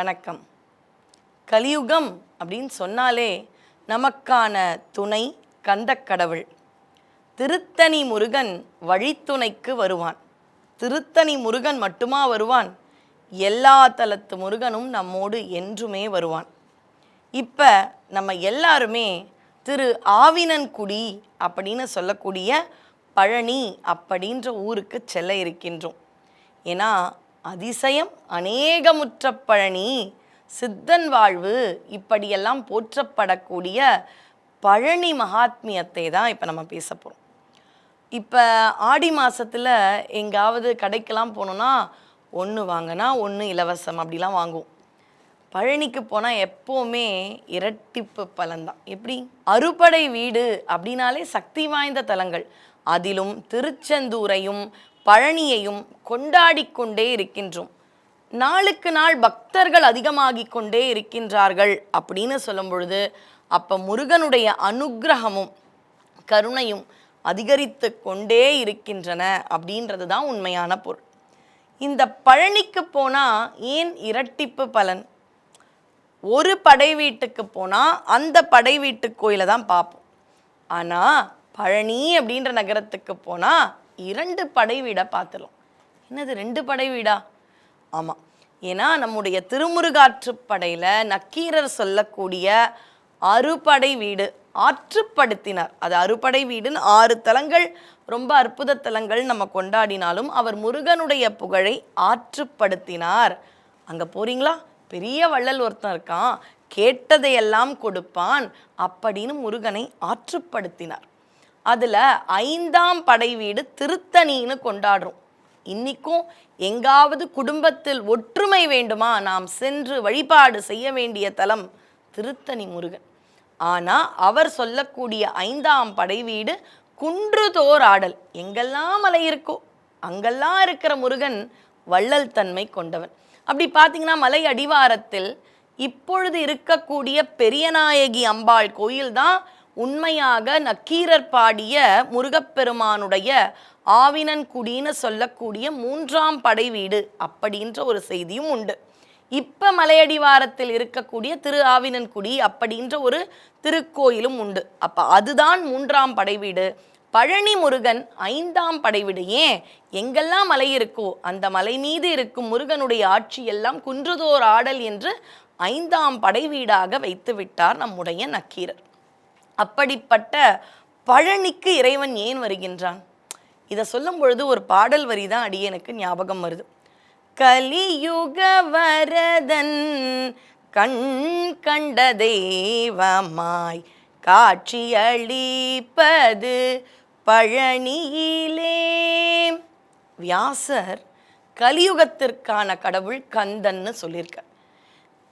வணக்கம். கலியுகம் அப்படின்னு சொன்னாலே நமக்கான துணை கந்தக்கடவுள் திருத்தணி முருகன் வழித்துணைக்கு வருவான். திருத்தணி முருகன் மட்டுமா வருவான்? எல்லா தலத்து முருகனும் நம்மோடு என்றுமே வருவான். இப்போ நம்ம எல்லாருமே திரு ஆவினன்குடி அப்படின்னு சொல்லக்கூடிய பழனி அப்படின்ற ஊருக்கு செல்ல இருக்கின்றோம். ஏன்னா அதிசயம் அநேகமுற்ற பழனி. சித்தன் வாழ்வு இப்படியெல்லாம் போற்றப்படக்கூடிய பழனி மகாத்மியத்தை தான் இப்போ நம்ம பேச போகிறோம் இப்போ ஆடி மாதத்தில் எங்காவது கடைக்கெல்லாம் போனோன்னா ஒன்று வாங்கினா ஒன்று இலவசம் அப்படிலாம் வாங்குவோம். பழனிக்கு போனால் எப்போவுமே இரட்டிப்பு பலன்தான். எப்படி? அறுபடை வீடு அப்படின்னாலே சக்தி வாய்ந்த தலங்கள். அதிலும் திருச்செந்தூரையும் பழனியையும் கொண்டாடி கொண்டே இருக்கின்றோம். நாளுக்கு நாள் பக்தர்கள் அதிகமாகிக் கொண்டே இருக்கின்றார்கள் அப்படின்னு சொல்லும் பொழுது அப்போ முருகனுடைய அனுக்கிரகமும் கருணையும் அதிகரித்து கொண்டே இருக்கின்றன அப்படின்றது தான் உண்மையான பொருள். இந்த பழனிக்கு போனால் ஏன் இரட்டிப்பு பலன்? ஒரு படை வீட்டுக்கு போனால் அந்த படை வீட்டு கோயிலை தான் பார்ப்போம். ஆனால் பழனி அப்படின்ற நகரத்துக்கு போனால் இரண்டு படை வீடாக பார்த்துடலாம். என்னது ரெண்டு படை வீடா? ஆமாம் ஏன்னா நம்முடைய திருமுருகாற்றுப்படையில் நக்கீரர் சொல்லக்கூடிய அறுபடை வீடு ஆற்றுப்படுத்தினார். அது அறுபடை வீடுன்னு ஆறு தலங்கள் ரொம்ப அற்புத தலங்கள் நம்ம கொண்டாடினாலும் அவர் முருகனுடைய புகழை ஆற்றுப்படுத்தினார். அங்கே போறீங்களா? பெரிய வள்ளல் ஒருத்தன் இருக்கான். கேட்டதையெல்லாம் கொடுப்பான். அப்படின்னு முருகனை ஆற்றுப்படுத்தினார். அதில் ஐந்தாம் படை வீடு திருத்தணின்னு கொண்டாடுறோம். இன்னிக்கும் எங்காவது குடும்பத்தில் ஒற்றுமை வேண்டுமா? நாம் சென்று வழிபாடு செய்ய வேண்டிய தலம் திருத்தணி முருகன். ஆனால் அவர் சொல்லக்கூடிய ஐந்தாம் படை வீடு குன்றுதோர் ஆடல். எங்கெல்லாம் மலை இருக்கோ அங்கெல்லாம் இருக்கிற முருகன் வள்ளல் தன்மை கொண்டவன். அப்படி பார்த்தீங்கன்னா மலை அடிவாரத்தில் இப்பொழுது இருக்கக்கூடிய பெரியநாயகி அம்பாள் கோயில் தான் உண்மையாக நக்கீரர் பாடிய முருகப்பெருமானுடைய ஆவினன்குடின்னு சொல்லக்கூடிய மூன்றாம் படை வீடு அப்படின்ற ஒரு செய்தியும் உண்டு. இப்போ மலையடிவாரத்தில் இருக்கக்கூடிய திரு ஆவினன்குடி அப்படின்ற ஒரு திருக்கோயிலும் உண்டு. அப்போ அதுதான் மூன்றாம் படை வீடு. பழனி முருகன் ஐந்தாம் படைவிடு ஏன்? எங்கெல்லாம் மலை இருக்கோ அந்த மலை மீது இருக்கும் முருகனுடைய ஆட்சி எல்லாம் குன்றுதோர் ஆடல் என்று ஐந்தாம் படை வீடாக வைத்து விட்டார் நம்முடைய நக்கீரர். அப்படிப்பட்ட பழனிக்கு இறைவன் ஏன் வருகின்றான்? இதை சொல்லும் பொழுது ஒரு பாடல் வரி தான் அடியனுக்கு ஞாபகம் வருது. கலியுக வரதன் கண் கண்ட தெய்வமாய் காட்சியளிப்பது பழனியிலே. வியாசர் கலியுகத்திற்கான கடவுள் கந்தன்னு சொல்லியிருக்கார்.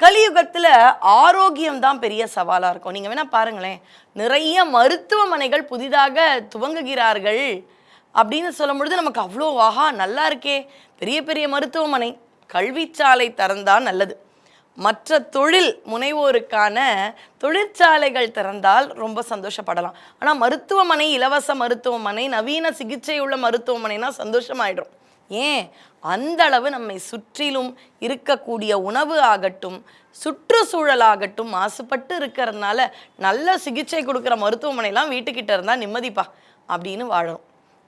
கலியுகத்தில் ஆரோக்கியம் தான் பெரிய சவாலாக இருக்கும். நீங்கள் வேணால் பாருங்களேன். நிறைய மருத்துவமனைகள் புதிதாக துவங்குகிறார்கள் அப்படின்னு சொல்லும் பொழுது நமக்கு அவ்வளோ ஆஹா நல்லா இருக்கே. பெரிய பெரிய மருத்துவமனை. கல்விச்சாலை திறந்தால் நல்லது. மற்ற தொழில் முனைவோருக்கான தொழிற்சாலைகள் திறந்தால் ரொம்ப சந்தோஷப்படலாம். ஆனால் மருத்துவமனை இலவச மருத்துவமனை நவீன சிகிச்சை உள்ள மருத்துவமனைனா சந்தோஷமாயிடும். ஏன்? அந்த அளவு நம்மை சுற்றிலும் இருக்கக்கூடிய உணவு ஆகட்டும் சுற்றுச்சூழல் ஆகட்டும் மாசுபட்டு இருக்கிறதுனால நல்ல சிகிச்சை கொடுக்குற மருத்துவமனைலாம் வீட்டுக்கிட்ட இருந்தால் நிம்மதிப்பா அப்படின்னு வாழும்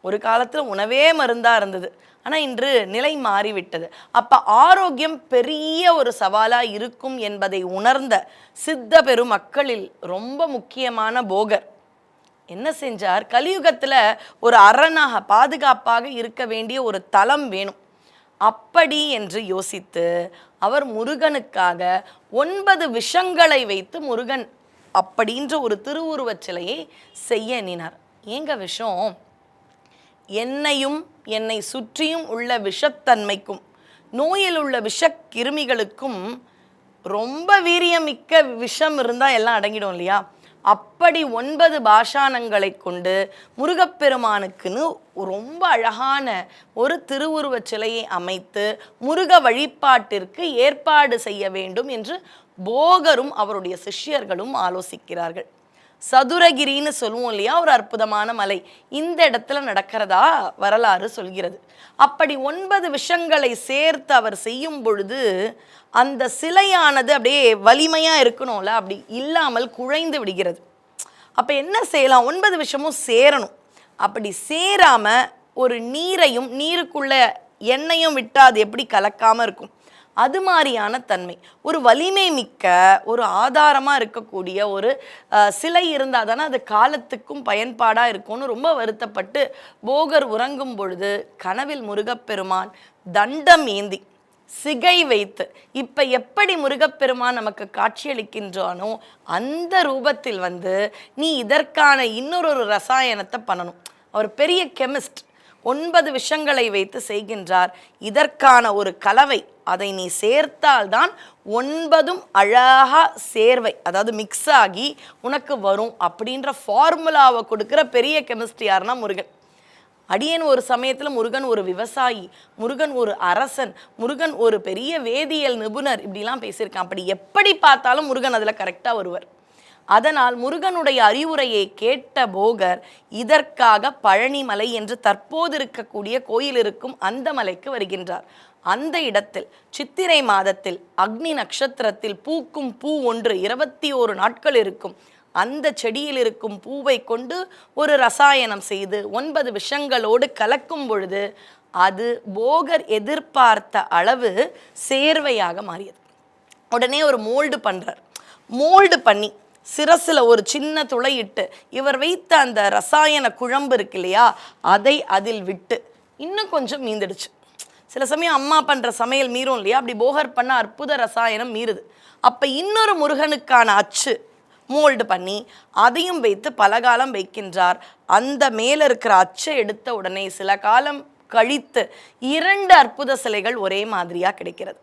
ஒரு காலத்தில் உணவே மருந்தாக இருந்தது. ஆனால் இன்று நிலை மாறிவிட்டது. அப்போ ஆரோக்கியம் பெரிய ஒரு சவாலாக இருக்கும் என்பதை உணர்ந்த சித்த பெருமக்களில் ரொம்ப முக்கியமான போகர். என்ன செஞ்சார்? கலியுகத்தில் ஒரு அரணாக பாதுகாப்பாக இருக்க வேண்டிய ஒரு தலம் வேணும். அப்படி என்று யோசித்து அவர் முருகனுக்காக ஒன்பது விஷங்களை வைத்து முருகன் அப்படின்ற ஒரு திருவுருவச் சிலையை செய்ய எண்ணினார். ஏங்க விஷம்? என்னையும் என்னை சுற்றியும் உள்ள விஷத்தன்மைக்கும் நோயில் உள்ள விஷக்கிருமிகளுக்கும் ரொம்ப வீரியமிக்க விஷம் இருந்தால் எல்லாம் அடங்கிடும் இல்லையா? அப்படி ஒன்பது பாஷானங்களை கொண்டு முருகப்பெருமானுக்குன்னு ரொம்ப அழகான ஒரு திருவுருவச் சிலையை அமைத்து முருக வழிபாட்டிற்கு ஏற்பாடு செய்ய வேண்டும் என்று போகரும் அவருடைய சிஷ்யர்களும் ஆலோசிக்கிறார்கள். சதுரகிரின்னு சொல்லுவோம் இல்லையா? ஒரு அற்புதமான மலை. இந்த இடத்துல நடக்கிறதா வரலாறு சொல்கிறது. அப்படி ஒன்பது விஷங்களை சேர்த்து அவர் செய்யும் பொழுது அந்த சிலையானது அப்படியே வலிமையா இருக்கணும்ல? அப்படி இல்லாமல் குழைந்து விடுகிறது. அப்ப என்ன செய்யலாம்? ஒன்பது விஷயமும் சேரணும். அப்படி சேராம ஒரு நீரையும் நீருக்குள்ள எண்ணெயும் விட்டால் அது எப்படி கலக்காமல் இருக்கும்? அது மாதிரியான தன்மை. ஒரு வலிமை மிக்க ஒரு ஆதாரமாக இருக்கக்கூடிய ஒரு சிலை இருந்தால் தானே அது காலத்துக்கும் பயன்பாடாக இருக்கும்னு ரொம்ப வருத்தப்பட்டு போகர் உறங்கும் பொழுது கனவில் முருகப்பெருமான் தண்டம் ஏந்தி சிகை வைத்து இப்போ எப்படி முருகப்பெருமான் நமக்கு காட்சியளிக்கின்றானோ அந்த ரூபத்தில் வந்து நீ இதற்கான இன்னொரு ஒரு ரசாயனத்தை பண்ணணும். அவர் பெரிய கெமிஸ்ட். ஒன்பது விஷயங்களை வைத்து செய்கின்றார். இதற்கான ஒரு கலவை அதை நீ சேர்த்தால்தான் ஒன்பதும் அழகா சேர்வை அதாவது மிக்ஸ் ஆகி உனக்கு வரும் அப்படின்ற ஃபார்முலாவை கொடுக்குற பெரிய கெமிஸ்ட்ரி யாருன்னா முருகன். அடியன் ஒரு சமயத்தில் முருகன் ஒரு விவசாயி முருகன் ஒரு அரசன் முருகன் ஒரு பெரிய வேதியியல் நிபுணர் இப்படிலாம் பேசியிருக்கான். அப்படி எப்படி பார்த்தாலும் முருகன் அதில் கரெக்டாக வருவர். அதனால் முருகனுடைய அறிவுரையை கேட்ட போகர் இதற்காக பழனிமலை என்று தற்போது இருக்கக்கூடிய கோயில் இருக்கும் அந்த மலைக்கு வருகின்றார். அந்த இடத்தில் சித்திரை மாதத்தில் அக்னி நட்சத்திரத்தில் பூக்கும் பூ ஒன்று இருபத்தி ஓரு நாட்கள் இருக்கும். அந்த செடியில் இருக்கும் பூவை கொண்டு ஒரு ரசாயனம் செய்து ஒன்பது விஷங்களோடு கலக்கும் பொழுது அது போகர் எதிர்பார்த்த அளவு சேர்வையாக மாறியது. உடனே ஒரு மோல்டு பண்ணுறார் மோல்டு பண்ணி சிரசில் ஒரு சின்ன துளையிட்டு இவர் வைத்த அந்த ரசாயன குழம்பு இருக்கு இல்லையா அதை அதில் விட்டு இன்னும் கொஞ்சம் மீந்துடுச்சு. சில சமயம் அம்மா பண்ணுற சமையல் மீறும் இல்லையா அப்படி போகர் பண்ண அற்புத ரசாயனம் மீறுது. அப்போ இன்னொரு முருகனுக்கான அச்சு மோல்டு பண்ணி அதையும் வைத்து பல காலம் வைக்கின்றார். அந்த மேலே இருக்கிற அச்சை எடுத்த உடனே சில காலம் கழித்து இரண்டு அற்புத சிலைகள் ஒரே மாதிரியாக கிடைக்கிறது.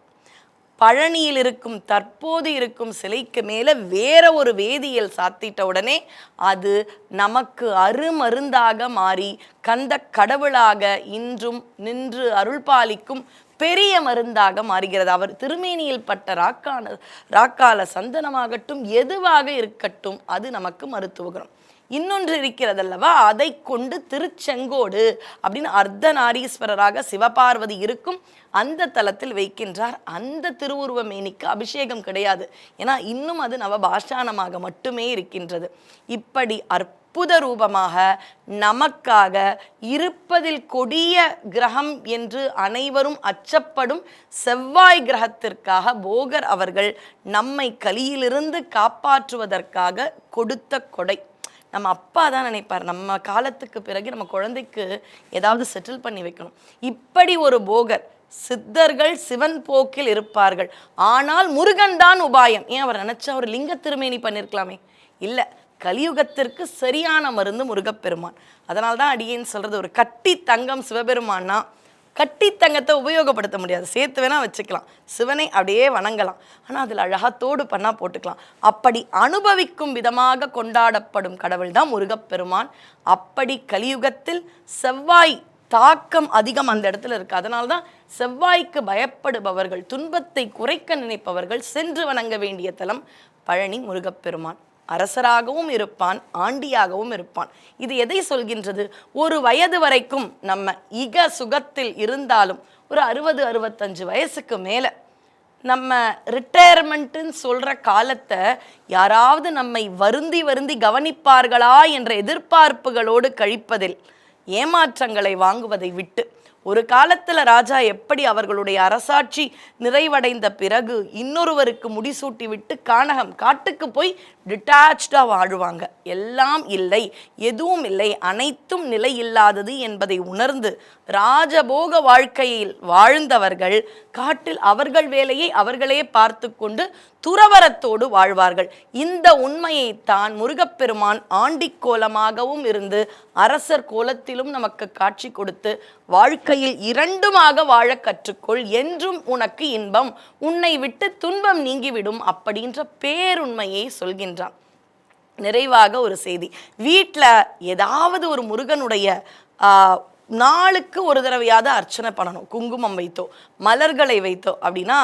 பழனியில் இருக்கும் தற்போது இருக்கும் சிலைக்கு மேலே வேற ஒரு வேதியியல் சாத்திட்ட உடனே அது நமக்கு அருமருந்தாக மாறி கந்த கடவுளாக இன்றும் நின்று அருள்பாலிக்கும் பெரிய மருந்தாக மாறுகிறது. அவர் திருமேனியில் பட்ட ராக்கான ராக்கால சந்தனமாகட்டும் எதுவாக இருக்கட்டும் அது நமக்கு மருத்துவ குணம். இன்னொன்று இருக்கிறதல்லவா? அதை கொண்டு திருச்செங்கோடு அப்படின்னு அர்த்தநாரீஸ்வரராக சிவபார்வதி இருக்கும் அந்த தலத்தில் வைக்கின்றார். அந்த திருவுருவ மேனிக்கு அபிஷேகம் கிடையாது. ஏன்னா இன்னும் அது நவபாஷானமாக மட்டுமே இருக்கின்றது. இப்படி அற்புத ரூபமாக நமக்காக இருப்பதில் கொடிய கிரகம் என்று அனைவரும் அச்சப்படும் செவ்வாய் கிரகத்திற்காக போகர் அவர்கள் நம்மை கலியிலிருந்து காப்பாற்றுவதற்காக கொடுத்த கொடை. நம்ம அப்பா தான் நினைப்பார். நம்ம காலத்துக்கு பிறகு நம்ம குழந்தைக்கு ஏதாவது செட்டில் பண்ணி வைக்கணும். இப்படி ஒரு போகர் சித்தர்கள் சிவன் போக்கில் இருப்பார்கள். ஆனால் முருகன் தான் உபாயம். ஏன் அவர் நினைச்சா ஒரு லிங்க திருமேனி பண்ணியிருக்கலாமே இல்லை கலியுகத்திற்கு சரியான மருந்து முருகப்பெருமான். அதனால்தான் அடியேன்னு சொல்றது ஒரு கட்டி தங்கம் சிவபெருமான்னா கட்டி தங்கத்தை உபயோகப்படுத்த முடியாது. சேர்த்து வேணால் வச்சுக்கலாம். சிவனை அப்படியே வணங்கலாம். ஆனால் அதில் அழகத்தோடு பண்ணா போட்டுக்கலாம். அப்படி அனுபவிக்கும் விதமாக கொண்டாடப்படும் கடவுள் தான் முருகப்பெருமான். அப்படி கலியுகத்தில் செவ்வாய் தாக்கம் அதிகம் அந்த இடத்துல இருக்குது அதனால தான் செவ்வாய்க்கு பயப்படுபவர்கள் துன்பத்தை குறைக்க நினைப்பவர்கள் சென்று வணங்க வேண்டிய தலம் பழனி முருகப்பெருமான். அரசராகவும் இருப்பான் ஆண்டியாகவும் இருப்பான். இது எதை சொல்கின்றது? ஒரு வயது வரைக்கும் நம்ம இக சுகத்தில் இருந்தாலும் ஒரு அறுபது அறுபத்தஞ்சு வயசுக்கு மேலே நம்ம ரிட்டையர்மெண்ட்டுன்னு சொல்கிற காலத்தை யாராவது நம்மை வருந்தி வருந்தி கவனிப்பார்களா என்ற எதிர்பார்ப்புகளோடு கழிப்பதில் ஏமாற்றங்களை வாங்குவதை விட்டு ஒரு காலத்தில் ராஜா எப்படி அவர்களுடைய அரசாட்சி நிறைவடைந்த பிறகு இன்னொருவருக்கு முடிசூட்டி விட்டு கானகம் காட்டுக்கு போய் டிட்டாச்சாக வாழ்வாங்க. எல்லாம் இல்லை எதுவும் இல்லை அனைத்தும் நிலை இல்லாதது என்பதை உணர்ந்து ராஜபோக வாழ்க்கையில் வாழ்ந்தவர்கள் காட்டில் அவர்கள் வேலையை அவர்களே பார்த்து கொண்டு துறவரத்தோடு வாழ்வார்கள். இந்த உண்மையை தான் முருகப்பெருமான் ஆண்டிக் கோலமாகவும் இருந்து அரசர் கோலத்திலும் நமக்கு காட்சி கொடுத்து வாழ்க்கை வாழ்க்கையில் இரண்டுமாக வாழ கற்றுக்கொள். என்றும் உனக்கு இன்பம். உன்னை விட்டு துன்பம் நீங்கிவிடும் அப்படின்ற பேருண்மையை சொல்கின்றான். நிறைவாக ஒரு செய்தி. வீட்டில் ஏதாவது ஒரு முருகனுடைய நாளுக்கு ஒரு தடவையாவது அர்ச்சனை பண்ணணும். குங்குமம் வைத்தோ மலர்களை வைத்தோ அப்படின்னா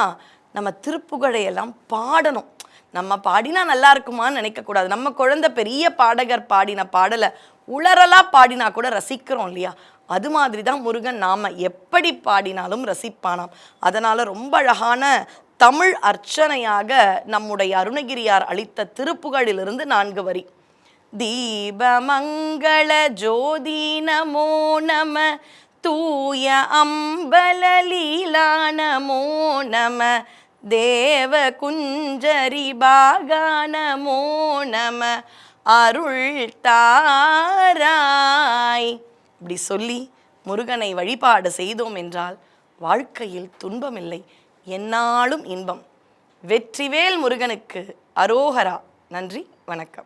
நம்ம திருப்புகழை எல்லாம் பாடணும். நம்ம பாடினா நல்லா இருக்குமான்னு நினைக்கக்கூடாது. நம்ம குழந்தை பெரிய பாடகர் பாடின பாடலை உளறலா பாடினா கூட ரசிக்கிறோம் இல்லையா? அது மாதிரி தான் முருகன் நாம் எப்படி பாடினாலும் ரசிப்பானாம். அதனால் ரொம்ப அழகான தமிழ் அர்ச்சனையாக நம்முடைய அருணகிரியார் அளித்த திருப்புகழிலிருந்து நான்கு வரி. தீபமங்கள ஜோதி நமோ நம தூய அம்பலலீலா நமோ நம தேவ குஞ்சரி பாகா நமோ நம அருள் தாராய் இப்படி சொல்லி முருகனை வழிபாடு செய்தோம் என்றால் வாழ்க்கையில் துன்பமில்லை. என்னாலும் இன்பம். வெற்றிவேல் முருகனுக்கு அரோகரா. நன்றி வணக்கம்.